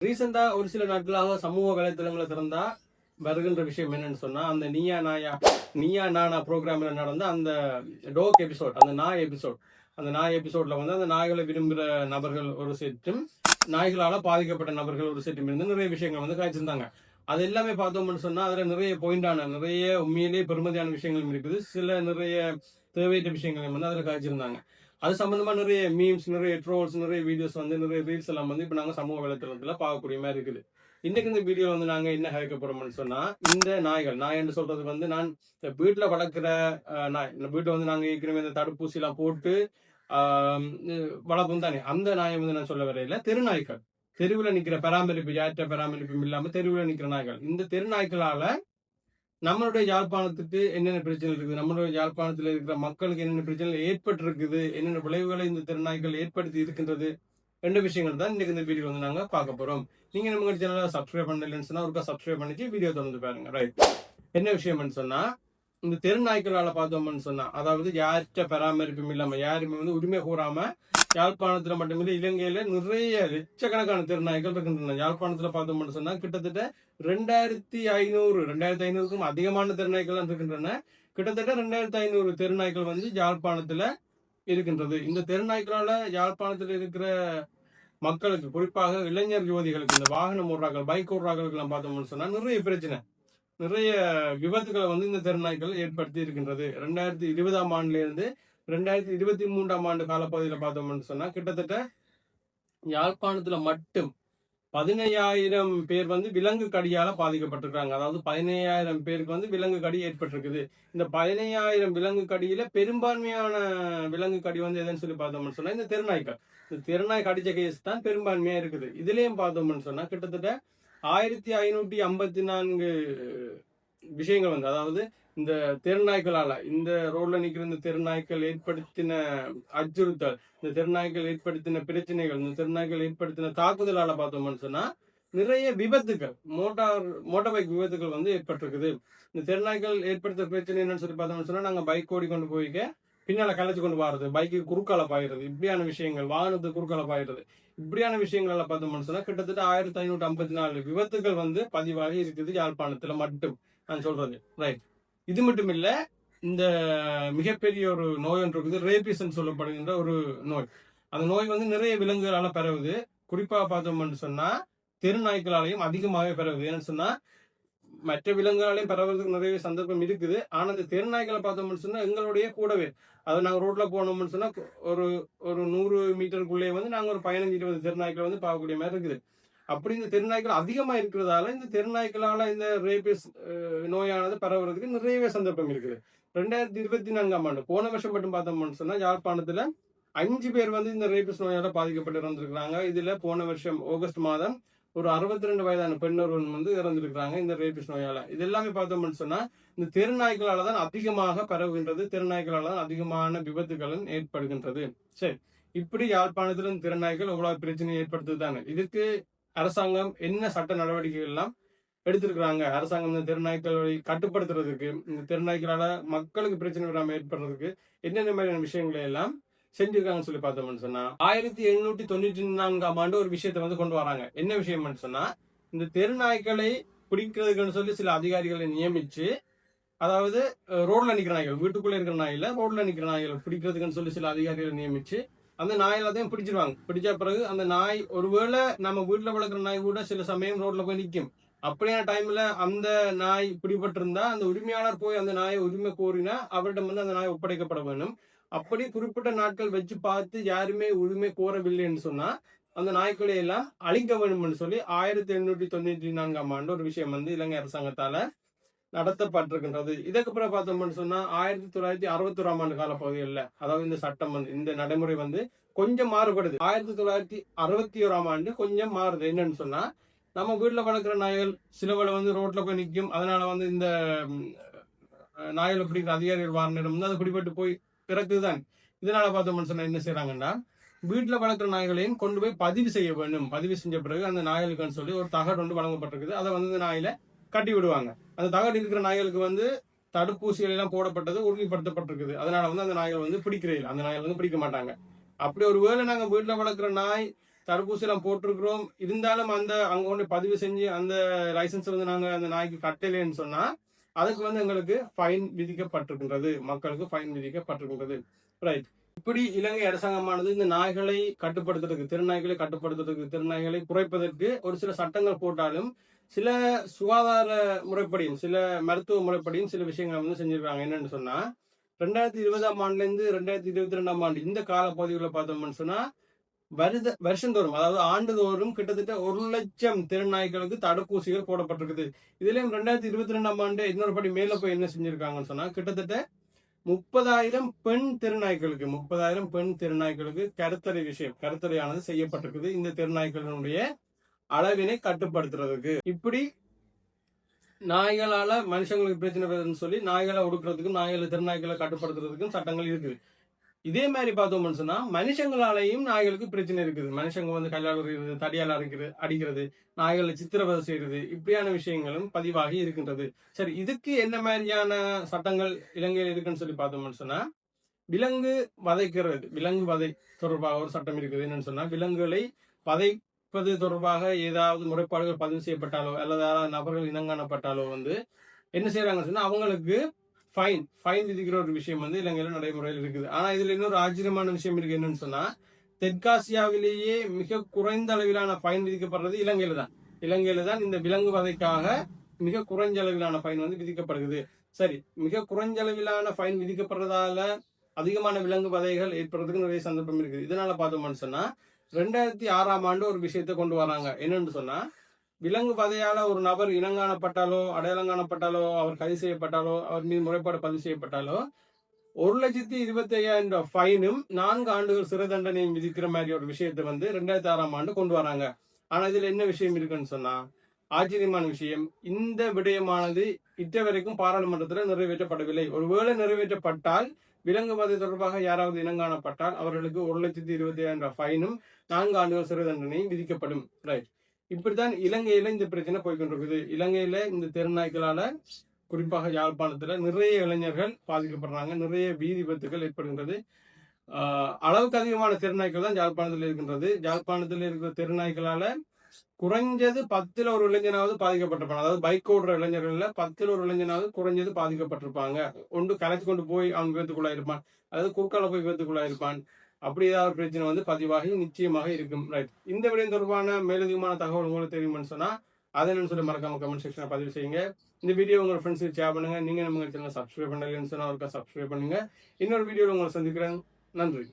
ரீசெண்டா ஒரு சில நாட்களாக சமூக வலைத்தளங்களை திறந்தா வருகின்ற விஷயம் என்னன்னு சொன்னா அந்த நீயா நாயா நீயா நானா ப்ரோக்ராம்ல நடந்த அந்த டோக் எபிசோட் அந்த நாய் எபிசோட் அந்த நாய் எபிசோட்ல வந்து அந்த நாய்களை விரும்புகிற நபர்கள் ஒரு செட்டும் நாய்களால பாதிக்கப்பட்ட நபர்கள் ஒரு செட்டும் இருந்து நிறைய விஷயங்கள் வந்து காய்ச்சிருந்தாங்க. அது எல்லாமே பார்த்தோம்னு சொன்னா அதுல நிறைய பாயிண்டான நிறைய உண்மையிலேயே பெருமதியான விஷயங்களும் இருக்குது. சில நிறைய தேவையற்ற விஷயங்களையும் வந்து அதுல காய்ச்சிருந்தாங்க. அது சம்பந்தமா நிறைய மீம்ஸ் நிறைய ட்ரோல்ஸ் நிறைய வீடியோஸ் வந்து நிறைய ரீல்ஸ் எல்லாம் வந்து இப்போ நாங்கள் சமூக வலைத்தளத்துல பார்க்கக்கூடிய மாதிரி இருக்குது. இன்னைக்கு இந்த வீடியோ வந்து நாங்கள் என்ன கேட்க போறோம்னு சொன்னா இந்த நாய்கள் நாய் என்று சொல்றது வந்து நான் இந்த வீட்டில் வளர்க்குற நாய். இந்த வீட்டில் வந்து நாங்கள் ஏற்கனவே இந்த தடுப்பூசிலாம் போட்டு ஆஹ், வளர்ப்போம் தானே. அந்த நாயை வந்து நான் சொல்ல வரையில தெருநாய்கள் தெருவில் நிற்கிற பராமரிப்பு யாற்ற பராமரிப்பும் இல்லாமல் தெருவில் நிற்கிற நாய்கள். இந்த தெருநாய்களால நம்மளுடைய யாழ்ப்பாணத்துக்கு என்னென்ன பிரச்சனை இருக்குது? நம்மளுடைய யாழ்ப்பாணத்துல இருக்கிற மக்களுக்கு என்னென்ன பிரச்சனை ஏற்பட்டு இருக்குது என்னென்ன விளைவுகளை இந்த திறனாய்கள் ஏற்படுத்தி இருக்கின்றது? ரெண்டு விஷயங்கள் தான் இன்னைக்கு இந்த வீடியோ வந்து நாங்க பார்க்க போறோம். நீங்க நம்ம சேனலை சப்ஸ்கிரைப் பண்ணலன்னு சொன்னா ஒருக்கா சப்ஸ்கிரைப் பண்ணிட்டு வீடியோ தொடர்ந்து பாருங்க. ரைட் என்ன விஷயம்னு சொன்னா இந்த தெருநாய்க்களால பார்த்தோம்னு சொன்னா அதாவது யார்கிட்ட பராமரிப்பும் இல்லாம யாருமே வந்து உரிமை கூறாம யாழ்ப்பாணத்துல மட்டுமில்லை இலங்கையில நிறைய லட்சக்கணக்கான தெருநாய்கள் இருக்கின்றன. யாழ்ப்பாணத்துல பார்த்தோம்னு சொன்னா கிட்டத்தட்ட ரெண்டாயிரத்தி ஐநூறு ரெண்டாயிரத்தி ஐநூறுக்கும் அதிகமான தெருநாய்கள் இருக்கின்றன. கிட்டத்தட்ட ரெண்டாயிரத்தி ஐநூறு தெருநாய்கள் வந்து யாழ்ப்பாணத்துல இருக்கின்றது. இந்த தெருநாய்க்களால யாழ்ப்பாணத்துல இருக்கிற மக்களுக்கு குறிப்பாக இளைஞர் யுவதிகளுக்கு இந்த வாகனம் ஓடுறார்கள் பைக் ஓடுறார்களுக்கு எல்லாம் பார்த்தோம்னு சொன்னா நிறைய பிரச்சனை. நிறைய விபத்துகளை வந்து இந்த தெருநாய்கள் ஏற்படுத்தி இருக்கின்றது. ரெண்டாயிரத்தி இருபதாம் ஆண்டுலேருந்து ரெண்டாயிரத்தி இருபத்தி மூன்றாம் ஆண்டு காலப்பகுதியில் பார்த்தோம்னு சொன்னா கிட்டத்தட்ட யாழ்ப்பாணத்துல மட்டும் பதினையாயிரம் பேர் வந்து விலங்கு கடியால பாதிக்கப்பட்டிருக்காங்க அதாவது பதினையாயிரம் பேருக்கு வந்து விலங்கு கடி ஏற்பட்டிருக்குது. இந்த பதினையாயிரம் விலங்கு கடியில பெரும்பான்மையான விலங்கு கடி வந்து எதுன்னு சொல்லி பார்த்தோம்னு சொன்னா இந்த தெருநாய்கள். இந்த தெருநாய் கடிச்ச கேஸ் தான் பெரும்பான்மையா இருக்குது. இதுலயும் பார்த்தோம்னு சொன்னா கிட்டத்தட்ட ஆயிரத்தி ஐநூத்தி ஐம்பத்தி நான்கு விஷயங்கள் வந்து அதாவது இந்த தெருநாய்க்களால் இந்த ரோட்ல நிக்கிற இந்த தெருநாய்க்கள் ஏற்படுத்தின அச்சுறுத்தல் இந்த தெருநாய்கள் ஏற்படுத்தின பிரச்சனைகள் இந்த தெருநாய்கள் ஏற்படுத்தின தாக்குதலால பார்த்தோம்னு சொன்னா நிறைய விபத்துகள் மோட்டார் மோட்டார் பைக் விபத்துகள் வந்து ஏற்பட்டிருக்குது. இந்த தெருநாய்கள் ஏற்படுத்த பிரச்சனை என்னன்னு சொல்லி பார்த்தோம்னு சொன்னா நாங்க பைக் ஓடி கொண்டு போய்க்க பின்னால கலைச்சு கொண்டு போறது பைக்கு குறுக்கால பாயிறது. இப்படியான விஷயங்கள் வாகனத்துக்கு குறுக்கால பாயிறது. இப்படியான விஷயங்களால பார்த்தோம்னு சொன்னா கிட்டத்தட்ட ஆயிரத்தி ஐநூற்றி ஐம்பத்தி நாலு விபத்துகள் வந்து பதிவாகி இருக்குது. யாழ்ப்பாணத்துல மட்டும் நான் சொல்றது. ரைட் இது மட்டும் இல்ல இந்த மிகப்பெரிய ஒரு நோய் ஒன்று இருக்குது. ரேபிசன் சொல்லப்படுகின்ற ஒரு நோய். அந்த நோய் வந்து நிறைய விலங்குகளால பரவுது. குறிப்பாக பார்த்தோம்னு சொன்னா தெருநாய்க்களாலையும் அதிகமாகவே பரவுது. ஏன்னு சொன்னா மற்ற விலங்குகளாலையும் பரவுறதுக்கு நிறைய சந்தர்ப்பம் இருக்குது. ஆனா இந்த தெருநாய்களை பார்த்தோம்னு சொன்னா எங்களுடைய கூடவே. அது நாங்கள் ரோட்ல போனோம்னு சொன்னா ஒரு ஒரு நூறு மீட்டருக்குள்ளே வந்து நாங்கள் ஒரு பதினஞ்சு இருபது தெருநாய்க்களை வந்து பார்க்கக்கூடிய மாதிரி இருக்குது. அப்படி இந்த தெருநாய்க்கள் அதிகமா இருக்கிறதால இந்த தெருநாய்க்களால இந்த ரேபிஸ் நோயானது பரவுறதுக்கு நிறையவே சந்தர்ப்பம் இருக்குது. ரெண்டாயிரத்தி இருபத்தி நான்காம் ஆண்டு போன வருஷம் மட்டும் பார்த்தோம்னு சொன்னா யாழ்ப்பாணத்துல அஞ்சு பேர் வந்து இந்த ரேபிஸ் நோயால பாதிக்கப்பட்டு இருந்திருக்கிறாங்க இதுல போன வருஷம் ஆகஸ்ட் மாதம் ஒரு அறுபத்தி ரெண்டு வயதான பெண் ஒருவன் வந்து இறந்திருக்கிறாங்க இந்த ரேபிஸ் நோயால. இது எல்லாமே பார்த்தோம்னு சொன்னா இந்த தெருநாய்களால தான் அதிகமாக பரவுகின்றது தெருநாய்களால தான் அதிகமான விபத்துகளும் ஏற்படுகின்றது. சரி இப்படி யாழ்ப்பாணத்துல இந்த திறனாய்கள் இவ்வளவு பிரச்சனை ஏற்படுத்துது தானே இதுக்கு அரசாங்கம் என்ன சட்ட நடவடிக்கைகள் எல்லாம் எடுத்திருக்கிறாங்க? அரசாங்கம் இந்த தெருநாய்க்களை கட்டுப்படுத்துறதுக்கு இந்த தெருநாய்க்களால மக்களுக்கு பிரச்சனை வராமல் ஏற்படுறதுக்கு என்னென்ன மாதிரியான விஷயங்களை எல்லாம் செஞ்சிருக்காங்கன்னு சொல்லி பார்த்தோம்னு சொன்னா ஆயிரத்தி எழுநூத்தி தொண்ணூற்றி நான்காம் ஆண்டு ஒரு விஷயத்தை வந்து கொண்டு வராங்க. என்ன விஷயம்னு சொன்னா இந்த தெருநாய்க்களை பிடிக்கிறதுக்குன்னு சொல்லி சில அதிகாரிகளை நியமிச்சு அதாவது ரோட்ல நிக்கிற நாய்கள் வீட்டுக்குள்ள இருக்கிற நாயில ரோட்ல நிக்கிற நாய்கள் பிடிக்கிறதுக்குன்னு சொல்லி சில அதிகாரிகளை நியமிச்சு அந்த நாய் எல்லாத்தையும் பிடிச்சிருவாங்க. பிடிச்ச பிறகு அந்த நாய் ஒருவேளை நம்ம வீட்டுல வளர்க்குற நாய் கூட சில சமயம் ரோட்ல போய் நிற்கும் அப்படியான டைம்ல அந்த நாய் பிடிபட்டிருந்தா அந்த உரிமையாளர் போய் அந்த நாயை உரிமை கோரினா அவரிடம் வந்து அந்த நாய் ஒப்படைக்கப்பட வேண்டும். அப்படி குறிப்பிட்ட நாட்கள் வச்சு பார்த்து யாருமே உரிமை கோரவில்லைன்னு சொன்னா அந்த நாய்க்களை எல்லாம் அழிக்க வேணும்னு சொல்லி ஆயிரத்தி எண்ணூற்றி தொண்ணூற்றி நான்காம் ஆண்டு ஒரு விஷயம் வந்து இலங்கை அரசாங்கத்தால நடத்தப்பட்டிருக்கின்றது. இதுக்கப்புறம் பார்த்தோம்னு சொன்னா ஆயிரத்தி தொள்ளாயிரத்தி அறுபத்தி ஆண்டு ஆண்டு காலப்பகுதிகளில் அதாவது இந்த சட்டம் வந்து இந்த நடைமுறை வந்து கொஞ்சம் மாறுபடுது. ஆயிரத்தி தொள்ளாயிரத்தி அறுபத்தி ஓராம் ஆண்டு கொஞ்சம் மாறுது. என்னன்னு சொன்னா நம்ம வீட்டுல வளர்க்குற நாய்கள் சிலவளை வந்து ரோட்ல போய் நிற்கும் அதனால வந்து இந்த நாய்கள் நாய்களை பிடிக்கிற அதிகாரிகள் வாரணிடம் வந்து அது பிடிபட்டு போய் பிறகுதான் இதனால பார்த்தோம்னு சொன்னா என்ன செய்யறாங்கன்னா வீட்டுல வளர்க்குற நாய்களையும் கொண்டு போய் பதிவு செய்ய வேண்டும். பதிவு செஞ்ச பிறகு அந்த நாய்களுக்குன்னு சொல்லி ஒரு தகடு ஒன்று வழங்கப்பட்டிருக்குது. அதை வந்து இந்த நாயில கட்டி விடுவாங்க. அந்த தகடு இருக்கிற நாய்களுக்கு வந்து தடுப்பூசிகள் எல்லாம் போடப்பட்டது உறுதிப்படுத்தப்பட்டிருக்குது. அதனால வந்து அந்த நாய்கள் வந்து பிடிக்கிறீர்கள் அந்த நாய்கள் வந்து பிடிக்க மாட்டாங்க. அப்படி ஒரு வேளை நாங்க வீட்டுல வளர்க்குற நாய் தடுப்பூசி எல்லாம் போட்டிருக்கிறோம். இருந்தாலும் அந்த அங்க ஒன்று பதிவு செஞ்சு அந்த லைசன்ஸ் வந்து நாங்க அந்த நாய்க்கு கட்டலைன்னு சொன்னா அதுக்கு வந்து எங்களுக்கு ஃபைன் விதிக்கப்பட்டிருக்கின்றது. மக்களுக்கு ஃபைன் விதிக்கப்பட்டிருக்கின்றது. ரைட் இப்படி இலங்கை அரசாங்கமானது இந்த நாய்களை கட்டுப்படுத்துறதுக்கு திருநாய்களை கட்டுப்படுத்துறதுக்கு திருநாய்களை குறைப்பதற்கு ஒரு சில சட்டங்கள் போட்டாலும் சில சுகாதார முறைப்படியும் சில மருத்துவ முறைப்படியும் சில விஷயங்களை வந்து செஞ்சிருக்காங்க. என்னன்னு சொன்னா ரெண்டாயிரத்தி இருபதாம் ஆண்டுல இருந்து ரெண்டாயிரத்தி இருபத்தி ரெண்டாம் ஆண்டு இந்த காலப்பகுதிகளில் பார்த்தோம்னு சொன்னா வருத வருஷந்தோறும் அதாவது ஆண்டுதோறும் கிட்டத்தட்ட ஒரு லட்சம் திருநாய்களுக்கு தடுப்பூசிகள் போடப்பட்டிருக்குது. இதுலயும் ரெண்டாயிரத்தி இருபத்தி ரெண்டாம் ஆண்டு இன்னொரு படி மேல போய் என்ன செஞ்சிருக்காங்கன்னு சொன்னா கிட்டத்தட்ட முப்பதாயிரம் பெண் திறனாய்களுக்கு முப்பதாயிரம் பெண் திருநாய்களுக்கு கருத்தடை விஷயம் கருத்தடையானது செய்யப்பட்டிருக்குது இந்த திருநாய்களினுடைய அளவினை கட்டுப்படுத்துறதுக்கு. இப்படி நாய்களால மனுஷங்களுக்கு பிரச்சனை வருதுன்னு சொல்லி நாய்களை ஒடுக்கிறதுக்கும் நாய்களை திறனாய்களை கட்டுப்படுத்துறதுக்கும் சட்டங்கள் இருக்குது. இதே மாதிரி பார்த்தோம்னு சொன்னா மனுஷங்களாலையும் நாய்களுக்கு பிரச்சனை இருக்குது. மனுஷங்க வந்து கல்லால் எறிகிறது தடியால் அடிக்கிறது அடிக்கிறது நாய்களை சித்திரவதை செய்யறது இப்படியான விஷயங்களும் பதிவாகி இருக்கின்றது. சரி இதுக்கு என்ன மாதிரியான சட்டங்கள் இலங்கையில் இருக்குன்னு சொல்லி பார்த்தோம்னு சொன்னா விலங்கு வதைக்கிறது விலங்கு வதை தொடர்பாக ஒரு சட்டம் இருக்குது. என்னன்னு சொன்னா விலங்குகளை வதைப்பது தொடர்பாக ஏதாவது முறைப்பாடுகள் பதிவு செய்யப்பட்டாலோ அல்லது யாராவது நபர்கள் இனங்காணப்பட்டாலோ வந்து என்ன செய்யறாங்கன்னு சொன்னா அவங்களுக்கு ஃபைன் ஃபைன் விதிக்கிற ஒரு விஷயம் வந்து இலங்கையில நடைமுறையில் இருக்குது. ஆனா இதுல இன்னொரு ஆச்சரியமான விஷயம் இருக்கு. என்னன்னு சொன்னா தெற்காசியாவிலேயே மிக குறைந்த அளவிலான ஃபைன் விதிக்கப்படுறது இலங்கையில தான். இலங்கையில தான் இந்த விலங்கு வதைக்காக மிக குறைஞ்ச அளவிலான ஃபைன் வந்து விதிக்கப்படுகிறது. சரி மிக குறைஞ்ச அளவிலான ஃபைன் விதிக்கப்படுறதால அதிகமான விலங்கு வதைகள் ஏற்படுறதுக்கு நிறைய சந்தர்ப்பம் இருக்குது. இதனால பார்த்தோம்னு சொன்னா ரெண்டாயிரத்தி ஆறாம் ஆண்டு ஒரு விஷயத்தை கொண்டு வராங்க. என்னன்னு சொன்னா விலங்கு வகையால ஒரு நபர் இனங்காணப்பட்டாலோ அடையாளம் காணப்பட்டாலோ அவர் கைது செய்யப்பட்டாலோ அவர் மீது முறைப்பாடு பதிவு செய்யப்பட்டாலோ ஒரு லட்சத்தி இருபத்தி ஐயாயிரம் ரூபாய் ஃபைனும் நான்கு ஆண்டுகள் சிறை தண்டனையும் விதிக்கிற மாதிரி ஒரு விஷயத்தை வந்து ரெண்டாயிரத்தி ஆறாம் ஆண்டு கொண்டு வராங்க. ஆனா இதுல என்ன விஷயம் இருக்குன்னு சொன்னா ஆச்சரியமான விஷயம். இந்த விடயமானது இட்ட வரைக்கும் பாராளுமன்றத்தில் நிறைவேற்றப்படவில்லை. ஒருவேளை நிறைவேற்றப்பட்டால் விலங்கு வதை தொடர்பாக யாராவது இனங்காணப்பட்டால் அவர்களுக்கு ஒரு லட்சத்தி இருபத்தி ஐயாயிரம் ரூபாய் ஃபைனும் நான்கு ஆண்டுகள் சிறை தண்டனையும் விதிக்கப்படும். ரைட் இப்படித்தான் இலங்கையில இந்த பிரச்சனை போய்கொண்டிருக்குது. இலங்கையில இந்த தெருநாய்களால குறிப்பாக யாழ்ப்பாணத்துல நிறைய இளைஞர்கள் பாதிக்கப்படுறாங்க. நிறைய வீதி விபத்துகள் ஏற்படுகின்றது. அளவுக்கு அதிகமான தெருநாய்கள் தான் யாழ்ப்பாணத்தில் இருக்கின்றது. யாழ்ப்பாணத்தில் இருக்கிற தெருநாய்களால குறைஞ்சது பத்துல ஒரு இளைஞனாவது பாதிக்கப்பட்டிருப்பாங்க. அதாவது பைக் ஓடுற இளைஞர்கள்ல பத்துல ஒரு இளைஞனாவது குறைஞ்சது பாதிக்கப்பட்டிருப்பாங்க. ஒன்று கலைச்சு கொண்டு போய் அவன் விபத்துக்குள்ளாயிருப்பான். அதாவது குறுக்கால போய் விபத்துக்குள்ளாயிருப்பான். அப்படி ஏதாவது பிரச்சனை வந்து பதிவாகி நிச்சயமாக இருக்கும். ரைட் இந்த விடயம் தொடர்பான மேலதிகமான தகவல் உங்களுக்கு தெரியும்னு சொன்னால் அதை என்னன்னு சொல்லி மறக்காம கமெண்ட் செக்ஷனில் பதிவு செய்யுங்க. இந்த வீடியோ உங்கள் ஃப்ரெண்ட்ஸுக்கு ஷேர் பண்ணுங்க. நீங்கள் நம்ம சேனல் சப்ஸ்கிரைப் பண்ணலன்னு சொன்னால் ஒருக்கா சப்ஸ்கிரைப் பண்ணுங்க. இன்னொரு வீடியோவில் உங்களை சந்திக்கிறேன். நன்றி.